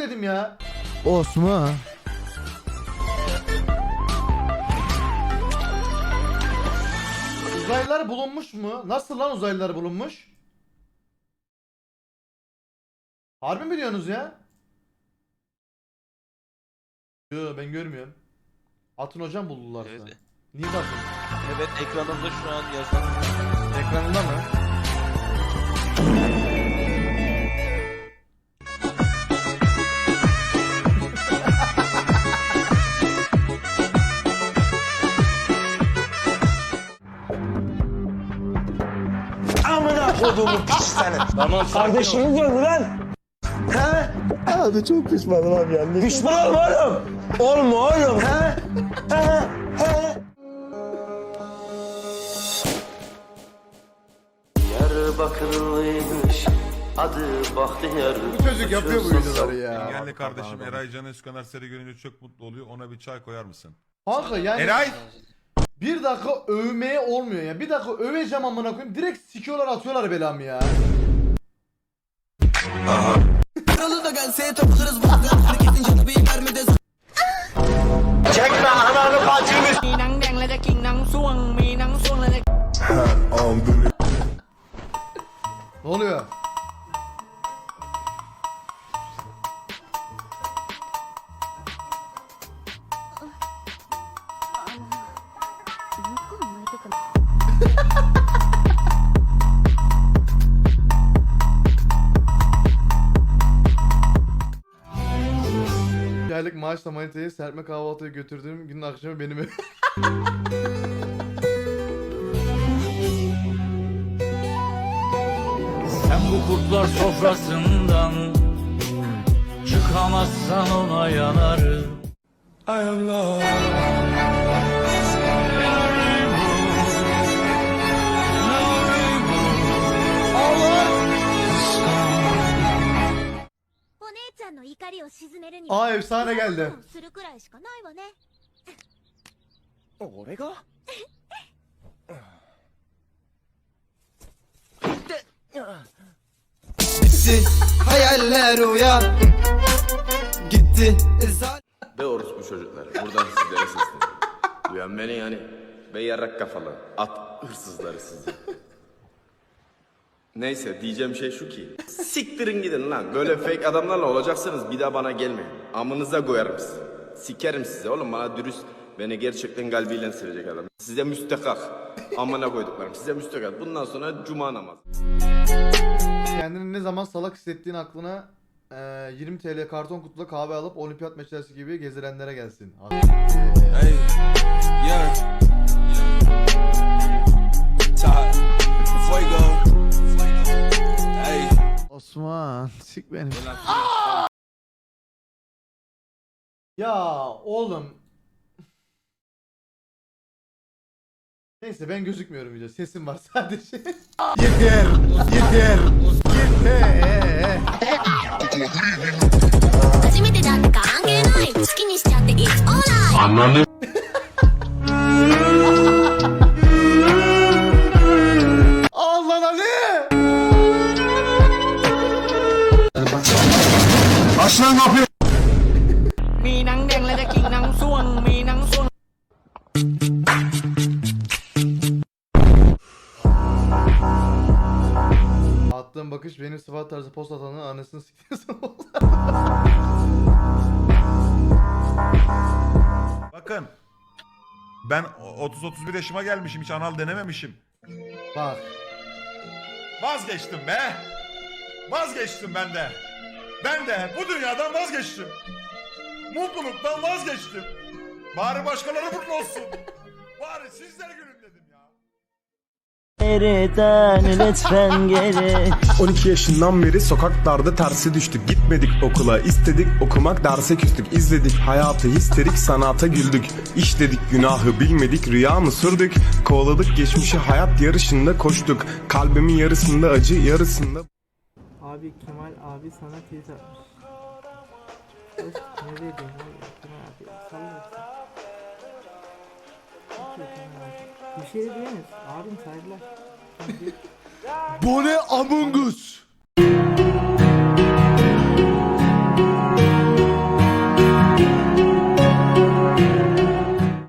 koyayım ya. Osman. Uzaylılar bulunmuş mu? Nasıl lan uzaylılar bulunmuş? Harbi mi diyorsunuz ya? Yo ben görmüyorum. Atın hocam buldularsa. Evet. Niye bakın? Evet ekranımda şu an yazan. Ekranında mı? Kardeşimiz öldü lan. Abi çok pişmanım abi yanlış. Pişman olma oğlum. Olma oğlum. He? He? He? Diyarbakırlıymış adı Bahtiyar. Bu çocuk yapıyor bu videoları ya. Engelli kardeşim Eray Can Özkanar seni görünce çok mutlu oluyor. Ona bir çay koyar mısın? Kanka yani Eray! Bir dakika övmeye olmuyor ya. Bir dakika öveceğim amına koyayım. Direkt sikiyorlar atıyorlar belamı ya. Ne oluyor? Aylık maaşla manitayı serpme kahvaltıya götürdüğüm günün akşamı benim. Sen bu kurtlar sofrasından Çıkamazsan ona yanarım Aa efsane geldi. するくらいしかないわね俺が Hayaller uyan. Gitti. Be orospu çocuklar buradan sizlere sesleniyorum. Duyan beni yani. Be yarrak kafalı at hırsızları sizi. Neyse diyeceğim şey şu ki. Siktirin gidin lan. Böyle fake adamlarla olacaksınız bir daha bana gelmeyin. Amınıza koyarım sizi. Sikerim size oğlum bana dürüst. Beni gerçekten kalbiyle sevecek adam. Size müstekak. Amına koyduklarım. Size müstekak. Bundan sonra cuma namazı. Kendini ne zaman salak hissettiğin aklına eee, 20 TL karton kutuda kahve alıp olimpiyat meşalesi gibi gezilenlere gelsin. Hey, yeah. Top, fuego. Hey. Osman. Sik beni. Ya oğlum. Neyse ben gözükmüyorum video. Sesim var sadece. yeter. Yeter. Yeter. 初めてだって関係ない好きにしちゃって It's alright Al Attığım bakış benim sıfat tarzı post atanın anasını sikiyorsun. Bakın. Ben 30-31 yaşıma gelmişim. Hiç anal denememişim. Bak. Vazgeçtim be. Vazgeçtim ben de. Ben de bu dünyadan vazgeçtim. Mutluluktan vazgeçtim. Bari başkaları mutlu olsun. Bari sizler gülün. Lütfen geri. 12 yaşından beri sokaklarda tersi düştük Gitmedik okula istedik okumak derse küstük İzledik hayatı histerik sanata güldük İşledik günahı bilmedik rüya mı sürdük Kovaladık geçmişi hayat yarışında koştuk Kalbimin yarısında acı yarısında Abi Kemal abi sana tweet atmış. Of, ne dedin abi? Kemal abi salla. Bir şey diyemez. Abim saygılar. Bu ne Among Us?